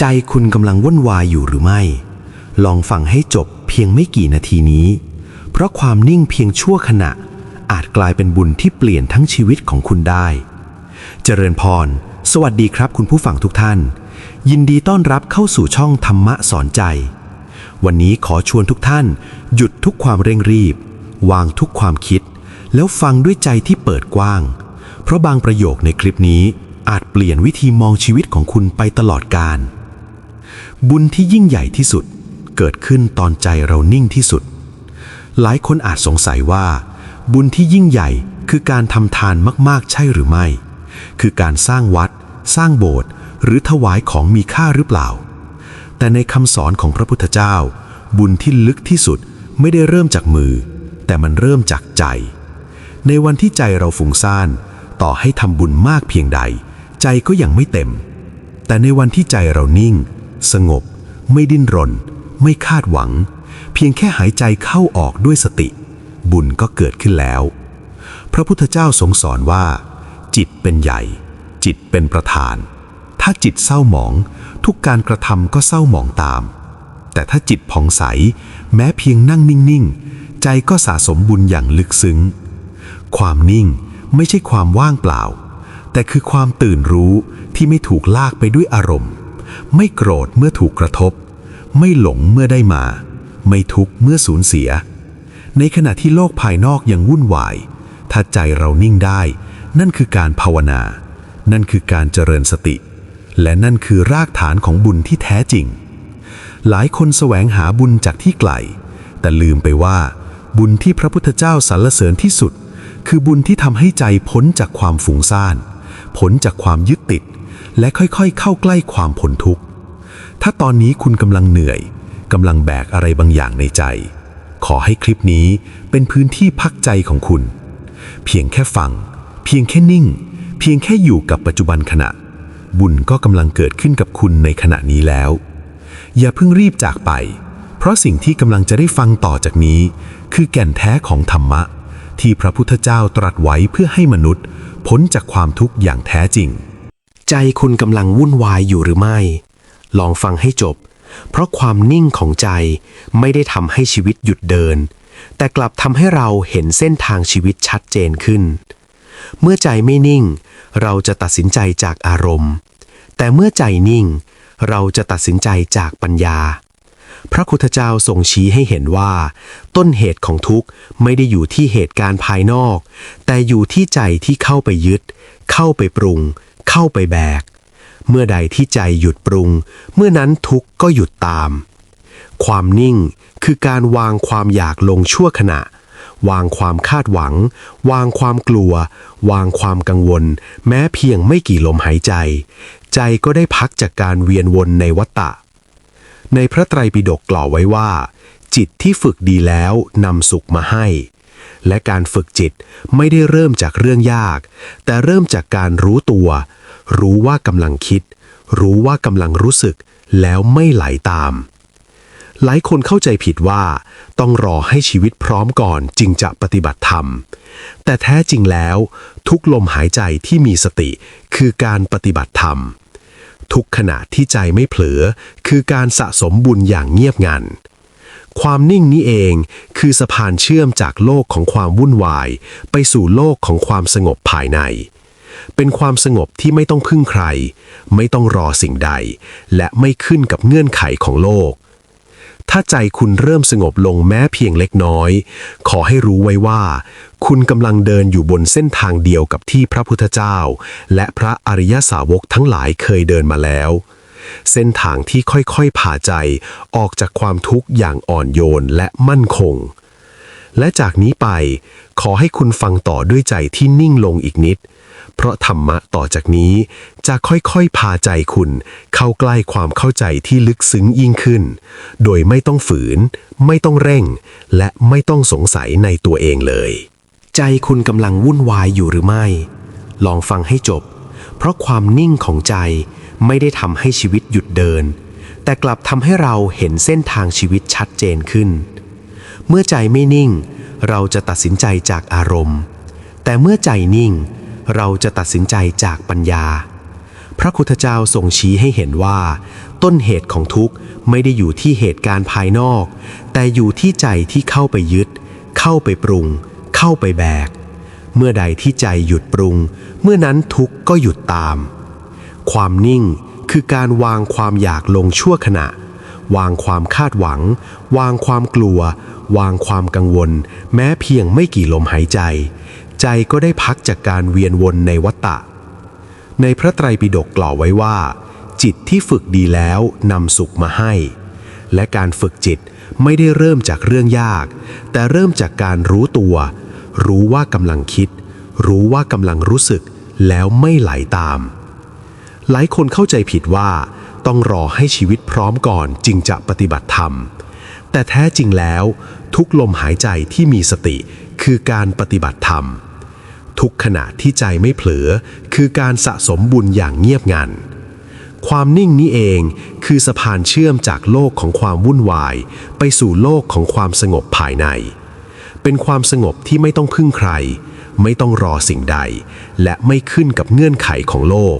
ใจคุณกำลังวุ่นวายอยู่หรือไม่ ลองฟังให้จบเพียงไม่กี่นาทีนี้ เพราะความนิ่งเพียงชั่วขณะ อาจกลายเป็นบุญที่เปลี่ยนทั้งชีวิตของคุณได้ เจริญพร สวัสดีครับคุณผู้ฟังทุกท่าน ยินดีต้อนรับเข้าสู่ช่องธรรมะสอนใจ วันนี้ขอชวนทุกท่าน หยุดทุกความเร่งรีบ วางทุกความคิด แล้วฟังด้วยใจที่เปิดกว้าง เพราะบางประโยคในคลิปนี้อาจเปลี่ยนวิธีมองชีวิตของคุณไปตลอดกาล บุญที่ยิ่งใหญ่ที่สุดเกิดขึ้นตอนใจเรานิ่งที่สุด หลายคนอาจสงสัยว่า บุญที่ยิ่งใหญ่คือการทำทานมากๆ ใช่หรือไม่ คือการสร้างวัด สร้างโบสถ์หรือถวายของมีค่าหรือเปล่า แต่ในคำสอนของพระพุทธเจ้า บุญที่ลึกที่สุดไม่ได้เริ่มจากมือ แต่มันเริ่มจากใจ ในวันที่ใจเราฟุ้งซ่าน ต่อให้ทำบุญมากเพียงใด ใจก็ยังไม่เต็ม แต่ในวันที่ใจเรานิ่ง สงบ ไม่ดิ้นรน ไม่คาดหวัง เพียงแค่หายใจเข้าออกด้วยสติ บุญก็เกิดขึ้นแล้ว พระพุทธเจ้าทรงสอนว่า จิตเป็นใหญ่ จิตเป็นประธาน ถ้าจิตเศร้าหมอง ทุกการกระทำก็เศร้าหมองตาม แต่ถ้าจิตผ่องใส แม้เพียงนั่งนิ่งๆ ใจก็สะสมบุญอย่างลึกซึ้ง ความนิ่งไม่ใช่ความว่างเปล่า แต่คือความตื่นรู้ที่ไม่ถูกลากไปด้วยอารมณ์ ไม่โกรธเมื่อถูกกระทบ ไม่หลงเมื่อได้มา ไม่ทุกข์เมื่อสูญเสีย ในขณะที่โลกภายนอกยังวุ่นวาย ถ้าใจเรานิ่งได้ นั่นคือการภาวนา นั่นคือการเจริญสติ และนั่นคือรากฐานของบุญที่แท้จริง หลายคนแสวงหาบุญจากที่ไกล แต่ลืมไปว่า บุญที่พระพุทธเจ้าสรรเสริญที่สุด คือบุญที่ทำให้ใจพ้นจากความฝุ่งซ่าน พ้นจากความยึดติด และค่อยๆ เข้าใกล้ความพ้นทุกข์ ถ้าตอนนี้คุณกำลังเหนื่อยกำลังแบกอะไรบางอย่างในใจ ขอให้คลิปนี้เป็นพื้นที่พักใจของคุณ เพียงแค่ฟัง เพียงแค่นิ่ง เพียงแค่อยู่กับปัจจุบันขณะ บุญก็กำลังเกิดขึ้นกับคุณในขณะนี้แล้ว อย่าเพิ่งรีบจากไป เพราะสิ่งที่กำลังจะได้ฟังต่อจากนี้ คือแก่นแท้ของธรรมะ ที่พระพุทธเจ้าตรัสไว้เพื่อให้มนุษย์ พ้นจากความทุกข์อย่างแท้จริง ใจคุณกำลังวุ่นวายอยู่หรือไม่ ลองฟังให้จบ เพราะความนิ่งของใจไม่ได้ทำให้ชีวิตหยุดเดิน แต่กลับทำให้เราเห็นเส้นทางชีวิตชัดเจนขึ้น เมื่อใจไม่นิ่ง เราจะตัดสินใจจากอารมณ์ แต่เมื่อใจนิ่ง เราจะตัดสินใจจากปัญญา พระพุทธเจ้าทรงชี้ให้เห็นว่า ต้นเหตุของทุกข์ไม่ได้อยู่ที่เหตุการณ์ภายนอก แต่อยู่ที่ใจที่เข้าไปยึด เข้าไปปรุง เข้าไปแบก เมื่อใดที่ใจหยุดปรุง เมื่อนั้นทุกข์ก็หยุดตาม ความนิ่งคือการวางความอยากลงชั่วขณะ วางความคาดหวัง วางความกลัว วางความกังวล แม้เพียงไม่กี่ลมหายใจ ใจก็ได้พักจากการเวียนวนในวัฏฏะในพระไตรปิฎกกล่าวไว้ว่า จิตที่ฝึกดีแล้วนำสุขมาให้ และการฝึกจิตไม่ได้เริ่มจากเรื่องยาก แต่เริ่มจากการรู้ตัว รู้ว่ากำลังคิด รู้ว่ากำลังรู้สึก แล้วไม่ไหลตาม หลายคนเข้าใจผิดว่า ต้องรอให้ชีวิตพร้อมก่อนจึงจะปฏิบัติธรรม แต่แท้จริงแล้ว ทุกลมหายใจที่มีสติ คือการปฏิบัติธรรม ทุกขณะที่ใจไม่เผลอ คือการสะสมบุญอย่างเงียบงัน ความนิ่งนี้เองคือสะพานเชื่อมจากโลกของความวุ่นวาย ไปสู่โลกของความสงบภายใน เป็นความสงบที่ไม่ต้องพึ่งใคร ไม่ต้องรอสิ่งใด และไม่ขึ้นกับเงื่อนไขของโลก ถ้าใจคุณเริ่มสงบลงแม้เพียงเล็กน้อย ขอให้รู้ไว้ว่า คุณกำลังเดินอยู่บนเส้นทางเดียวกับที่พระพุทธเจ้า และพระอริยสาวกทั้งหลายเคยเดินมาแล้ว เส้นทางที่ค่อยๆผ่าใจออกจากความทุกข์อย่างอ่อนโยนและมั่นคง และจากนี้ไปขอให้คุณฟังต่อด้วยใจที่นิ่งลงอีกนิด เพราะธรรมะต่อจากนี้จะค่อยๆพาใจคุณเข้าใกล้ความเข้าใจที่ลึกซึ้งยิ่งขึ้น โดยไม่ต้องฝืน ไม่ต้องเร่ง และไม่ต้องสงสัยในตัวเองเลย ใจคุณกำลังวุ่นวายอยู่หรือไม่ ลองฟังให้จบ เพราะความนิ่งของใจไม่ได้ทำให้ชีวิตหยุดเดิน แต่กลับทำให้เราเห็นเส้นทางชีวิตชัดเจนขึ้น เมื่อใจไม่นิ่ง เราจะตัดสินใจจากอารมณ์ แต่เมื่อใจนิ่ง เราจะตัดสินใจจากปัญญา พระพุทธเจ้าทรงชี้ให้เห็นว่า ต้นเหตุของทุกข์ไม่ได้อยู่ที่เหตุการณ์ภายนอก แต่อยู่ที่ใจที่เข้าไปยึด เข้าไปปรุง เข้าไปแบก เมื่อใดที่ใจหยุดปรุง เมื่อนั้นทุกข์ก็หยุดตาม ความนิ่งคือการวางความอยากลงชั่วขณะ วางความคาดหวัง วางความกลัว วางความกังวล แม้เพียงไม่กี่ลมหายใจ ใจก็ได้พักจากการเวียนวนในวัฏฏะในพระไตรปิฎกกล่าวไว้ว่า จิตที่ฝึกดีแล้วนำสุขมาให้ และการฝึกจิตไม่ได้เริ่มจากเรื่องยาก แต่เริ่มจากการรู้ตัว รู้ว่ากำลังคิด รู้ว่ากำลังรู้สึก แล้วไม่ไหลตาม หลายคนเข้าใจผิดว่าต้องรอให้ชีวิตพร้อมก่อนจึงจะปฏิบัติธรรม แต่แท้จริงแล้ว ทุกลมหายใจที่มีสติคือการปฏิบัติธรรม ทุกขณะที่ใจไม่เผลอ คือการสะสมบุญอย่างเงียบงันความนิ่งนี้เองคือสะพานเชื่อมจากโลกของความวุ่นวาย ไปสู่โลกของความสงบภายใน เป็นความสงบที่ไม่ต้องพึ่งใคร ไม่ต้องรอสิ่งใด และไม่ขึ้นกับเงื่อนไขของโลก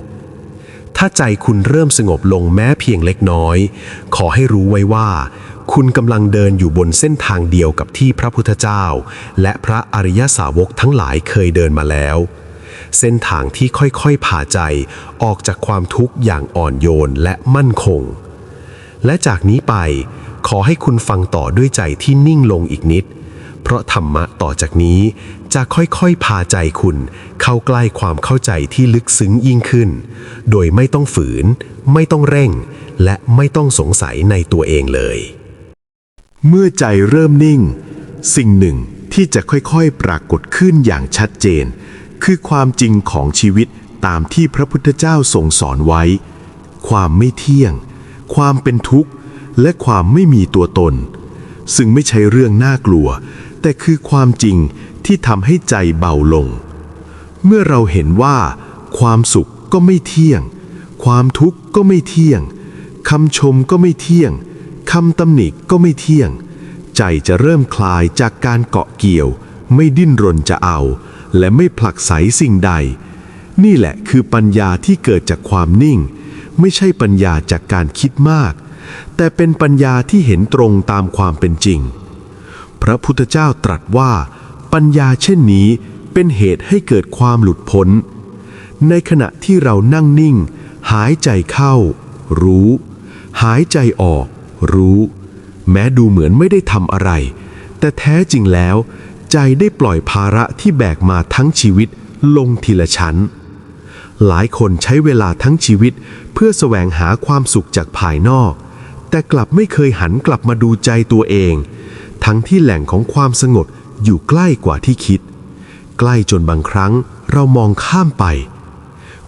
ถ้าใจคุณเริ่มสงบลงแม้เพียงเล็กน้อย ขอให้รู้ไว้ว่า คุณกำลังเดินอยู่บนเส้นทางเดียวกับที่พระพุทธเจ้า และพระอริยสาวกทั้งหลายเคยเดินมาแล้วเส้นทางที่ค่อยๆ ผ่าใจออกจากความทุกข์อย่างอ่อนโยนและมั่นคง และจากนี้ไปขอให้คุณฟังต่อด้วยใจที่นิ่งลงอีกนิด เพราะธรรมะต่อจากนี้จะค่อยๆ พาใจคุณเข้าใกล้ความเข้าใจที่ลึกซึ้งยิ่งขึ้น โดยไม่ต้องฝืน ไม่ต้องเร่ง และไม่ต้องสงสัยในตัวเองเลย เมื่อใจเริ่มนิ่ง สิ่งหนึ่งที่จะค่อยๆ ปรากฏขึ้นอย่างชัดเจน คือความจริงของชีวิตตามที่พระพุทธเจ้าทรงสอนไว้ ความไม่เที่ยง ความเป็นทุกข์ และความไม่มีตัวตน ซึ่งไม่ใช่เรื่องน่ากลัว แต่คือความจริงที่ทำให้ใจเบาลง เมื่อเราเห็นว่า ความสุขก็ไม่เที่ยง ความทุกข์ก็ไม่เที่ยงคำชมก็ไม่เที่ยงคำตำหนิก็ไม่เที่ยง ใจจะเริ่มคลายจากการเกาะเกี่ยว ไม่ดิ้นรนจะเอา และไม่ผลักไสสิ่งใด นี่แหละคือปัญญาที่เกิดจากความนิ่ง ไม่ใช่ปัญญาจากการคิดมาก แต่เป็นปัญญาที่เห็นตรงตามความเป็นจริง พระพุทธเจ้าตรัสว่า ปัญญาเช่นนี้เป็นเหตุให้เกิดความหลุดพ้น ในขณะที่เรานั่งนิ่ง หายใจเข้า รู้ หายใจออก รู้ แม้ดูเหมือนไม่ได้ทำอะไร แต่แท้จริงแล้ว ใจได้ปล่อยภาระที่แบกมาทั้งชีวิตลงทีละชั้น หลายคนใช้เวลาทั้งชีวิตเพื่อแสวงหาความสุขจากภายนอก แต่กลับไม่เคยหันกลับมาดูใจตัวเอง ทั้งที่แหล่งของความสงบอยู่ใกล้กว่าที่คิด ใกล้จนบางครั้งเรามองข้ามไป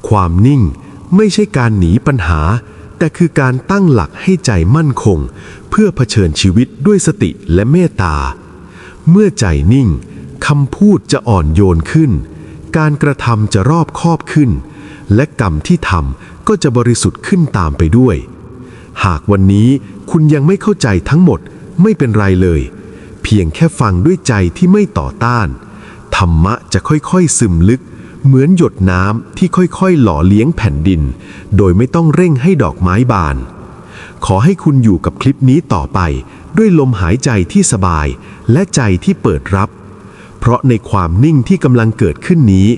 ความนิ่งไม่ใช่การหนีปัญหา แต่คือการตั้งหลักให้ใจมั่นคง เพื่อเผชิญชีวิตด้วยสติและเมตตา เมื่อใจนิ่งคำพูดจะอ่อนโยนขึ้น การกระทำจะรอบคอบขึ้น และกรรมที่ทำก็จะบริสุทธิ์ขึ้นตามไปด้วย หากวันนี้คุณยังไม่เข้าใจทั้งหมดไม่เป็นไรเลย เพียงแค่ฟังด้วยใจที่ไม่ต่อต้าน ธรรมะจะค่อยๆซึมลึก เหมือนหยดน้ำที่ค่อยๆ หล่อเลี้ยงแผ่นดิน โดยไม่ต้องเร่งให้ดอกไม้บาน ขอให้คุณอยู่กับคลิปนี้ต่อไป ด้วยลมหายใจที่สบาย และใจที่เปิดรับ เพราะในความนิ่งที่กำลังเกิดขึ้นนี้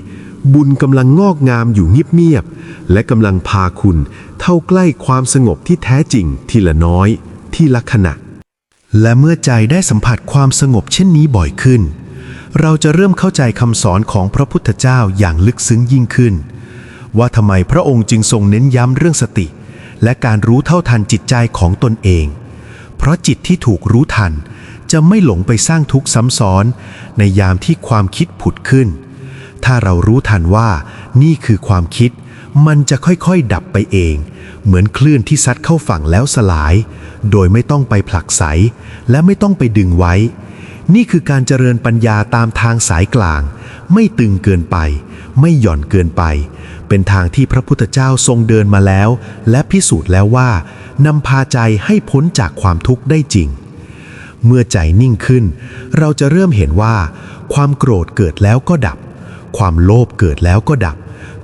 บุญกำลังงอกงามอยู่เงียบๆ และกำลังพาคุณเท่าใกล้ความสงบที่แท้จริงทีละน้อย ที่ละขณะ และเมื่อใจได้สัมผัสความสงบเช่นนี้บ่อยขึ้น เราจะเริ่มเข้าใจคำสอนของพระพุทธเจ้าอย่างลึกซึ้งยิ่งขึ้น ว่าทำไมพระองค์จึงทรงเน้นย้ำเรื่องสติ และการรู้เท่าทันจิตใจของตนเอง เพราะจิตที่ถูกรู้ทัน จะไม่หลงไปสร้างทุกข์ซ้ำซ้อน ในยามที่ความคิดผุดขึ้น ถ้าเรารู้ทันว่านี่คือความคิด มันจะค่อยๆดับไปเอง เหมือนคลื่นที่ซัดเข้าฝั่งแล้วสลาย โดยไม่ต้องไปผลักไส และไม่ต้องไปดึงไว้ นี่คือการเจริญปัญญาตามทางสายกลาง ไม่ตึงเกินไป ไม่หย่อนเกินไป เป็นทางที่พระพุทธเจ้าทรงเดินมาแล้ว และพิสูจน์แล้วว่านำพาใจให้พ้นจากความทุกข์ได้จริง เมื่อใจนิ่งขึ้น เราจะเริ่มเห็นว่า ความโกรธเกิดแล้วก็ดับ ความโลภเกิดแล้วก็ดับ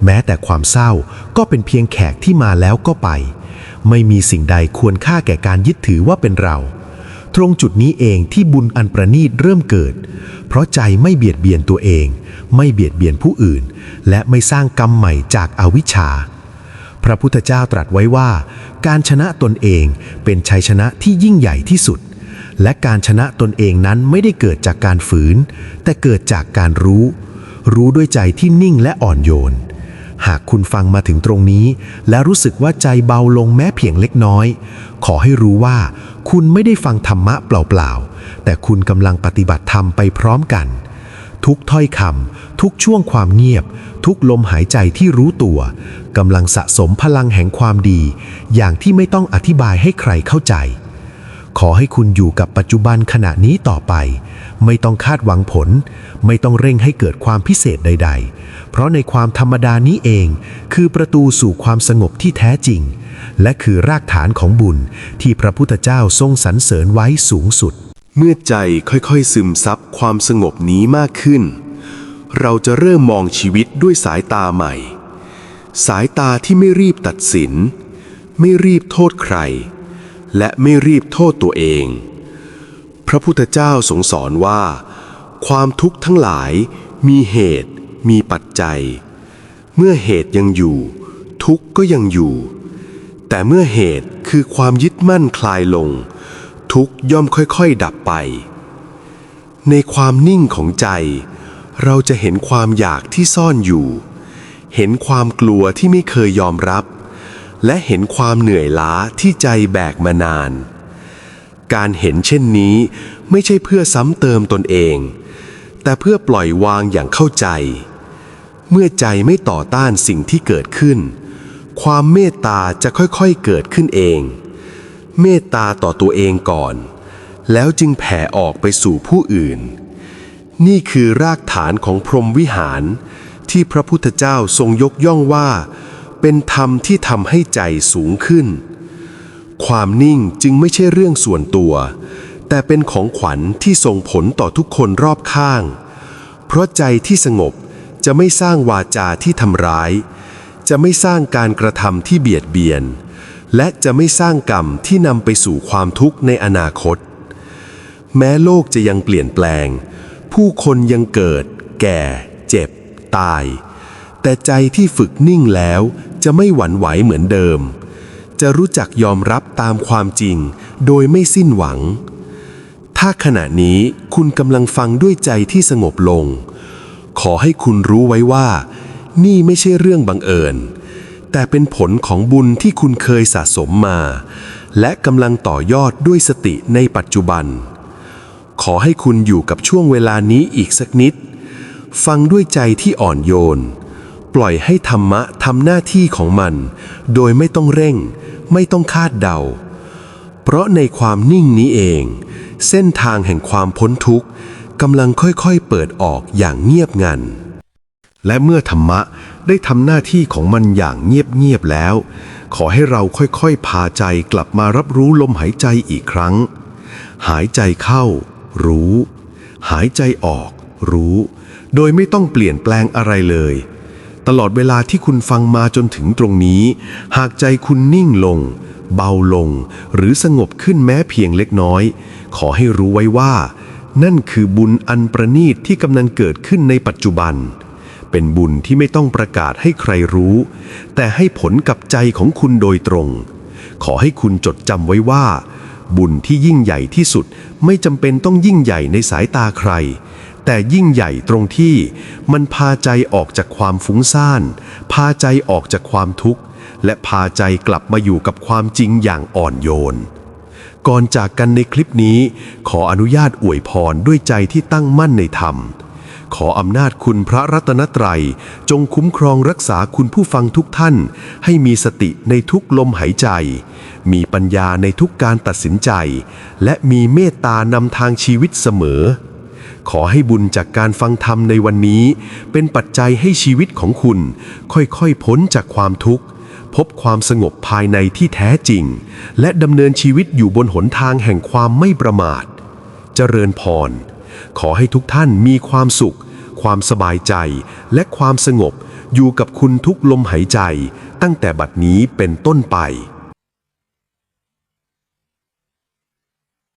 แม้แต่ความเศร้าก็เป็นเพียงแขกที่มาแล้วก็ไป ไม่มีสิ่งใดควรค่าแก่การยึดถือว่าเป็นเรา ตรงจุดนี้เองที่บุญอันประณีตเริ่มเกิด เพราะใจไม่เบียดเบียนตัวเอง ไม่เบียดเบียนผู้อื่น และไม่สร้างกรรมใหม่จากอาวิชชา พระพุทธเจ้าตรัสไว้ว่า การชนะตนเองเป็นชัยชนะที่ยิ่งใหญ่ที่สุดและการชนะตนเองนั้นไม่ได้เกิดจากการฝืน แต่เกิดจากการรู้ รู้ด้วยใจที่นิ่งและอ่อนโยน หากคุณฟังมาถึงตรงนี้ และรู้สึกว่าใจเบาลงแม้เพียงเล็กน้อย ขอให้รู้ว่า คุณไม่ได้ฟังธรรมะเปล่าๆ แต่คุณกำลังปฏิบัติธรรมไปพร้อมกัน ทุกถ้อยคำทุกช่วงความเงียบ ทุกลมหายใจที่รู้ตัวกำลังสะสมพลังแห่งความดี อย่างที่ไม่ต้องอธิบายให้ใครเข้าใจ ขอให้คุณอยู่กับปัจจุบันขณะนี้ต่อไป ไม่ต้องคาดหวังผล ไม่ต้องเร่งให้เกิดความพิเศษใด ๆ เพราะในความธรรมดานี้เอง คือประตูสู่ความสงบที่แท้จริง และคือรากฐานของบุญที่พระพุทธเจ้าทรงสรรเสริญไว้สูงสุด เมื่อใจค่อยๆ ซึมซับความสงบนี้มากขึ้น เราจะเริ่มมองชีวิตด้วยสายตาใหม่ สายตาที่ไม่รีบตัดสิน ไม่รีบโทษใคร และไม่รีบโทษตัวเอง พระพุทธเจ้าทรงสอนว่า ความทุกข์ทั้งหลายมีเหตุ มีปัจจัย เมื่อเหตุยังอยู่ ทุกข์ก็ยังอยู่ แต่เมื่อเหตุคือความยึดมั่นคลายลง ทุกข์ย่อมค่อยๆดับไป ในความนิ่งของใจ เราจะเห็นความอยากที่ซ่อนอยู่ เห็นความกลัวที่ไม่เคยยอมรับ และเห็นความเหนื่อยล้าที่ใจแบกมานาน การเห็นเช่นนี้ไม่ใช่เพื่อซ้ำเติมตนเอง แต่เพื่อปล่อยวางอย่างเข้าใจ เมื่อใจไม่ต่อต้านสิ่งที่เกิดขึ้น ความเมตตาจะค่อยๆเกิดขึ้นเอง เมตตาต่อตัวเองก่อน แล้วจึงแผ่ออกไปสู่ผู้อื่น นี่คือรากฐานของพรหมวิหารที่พระพุทธเจ้าทรงยกย่องว่า เป็นธรรมที่ทำให้ใจสูงขึ้น ความนิ่งจึงไม่ใช่เรื่องส่วนตัว แต่เป็นของขวัญที่ส่งผลต่อทุกคนรอบข้าง เพราะใจที่สงบจะไม่สร้างวาจาที่ทำร้าย จะไม่สร้างการกระทำที่เบียดเบียน และจะไม่สร้างกรรมที่นำไปสู่ความทุกข์ในอนาคต แม้โลกจะยังเปลี่ยนแปลง ผู้คนยังเกิด แก่ เจ็บ ตาย แต่ใจที่ฝึกนิ่งแล้วจะไม่หวั่นไหวเหมือนเดิม จะรู้จักยอมรับตามความจริง โดยไม่สิ้นหวัง ถ้าขณะนี้คุณกำลังฟังด้วยใจที่สงบลง ขอให้คุณรู้ไว้ว่า นี่ไม่ใช่เรื่องบังเอิญ แต่เป็นผลของบุญที่คุณเคยสะสมมา และกำลังต่อยอดด้วยสติในปัจจุบัน ขอให้คุณอยู่กับช่วงเวลานี้อีกสักนิด ฟังด้วยใจที่อ่อนโยน ปล่อยให้ธรรมะทำหน้าที่ของมัน โดยไม่ต้องเร่ง ไม่ต้องคาดเดา เพราะในความนิ่งนี้เอง เส้นทางแห่งความพ้นทุกข์กำลังค่อยๆเปิดออกอย่างเงียบงัน และเมื่อธรรมะได้ทำหน้าที่ของมันอย่างเงียบๆแล้ว ขอให้เราค่อยๆพาใจกลับมารับรู้ลมหายใจอีกครั้ง หายใจเข้า รู้ หายใจออก รู้ โดยไม่ต้องเปลี่ยนแปลงอะไรเลย ตลอดเวลาที่คุณฟังมาจนถึงตรงนี้ หากใจคุณนิ่งลง เบาลง หรือสงบขึ้นแม้เพียงเล็กน้อย ขอให้รู้ไว้ว่า นั่นคือบุญอันประณีตที่กำลังเกิดขึ้นในปัจจุบัน เป็นบุญที่ไม่ต้องประกาศให้ใครรู้ แต่ให้ผลกับใจของคุณโดยตรง ขอให้คุณจดจำไว้ว่า บุญที่ยิ่งใหญ่ที่สุดไม่จำเป็นต้องยิ่งใหญ่ในสายตาใคร แต่ยิ่งใหญ่ตรงที่มันพาใจออกจากความฟุ้งซ่าน พาใจออกจากความทุกข์ และพาใจกลับมาอยู่กับความจริงอย่างอ่อนโยน ก่อนจากกันในคลิปนี้ ขออนุญาตอวยพรด้วยใจที่ตั้งมั่นในธรรม ขออำนาจคุณพระรัตนตรัย จงคุ้มครองรักษาคุณผู้ฟังทุกท่าน ให้มีสติในทุกลมหายใจ มีปัญญาในทุกการตัดสินใจ และมีเมตตานำทางชีวิตเสมอ ขอให้บุญจากการฟังธรรมในวันนี้ เป็นปัจจัยให้ชีวิตของคุณ ค่อยๆพ้นจากความทุกข์ พบความสงบภายในที่แท้จริง และดำเนินชีวิตอยู่บนหนทางแห่งความไม่ประมาท เจริญพร ขอให้ทุกท่านมีความสุข ความสบายใจ และความสงบอยู่กับคุณทุกลมหายใจ ตั้งแต่บัดนี้เป็นต้นไป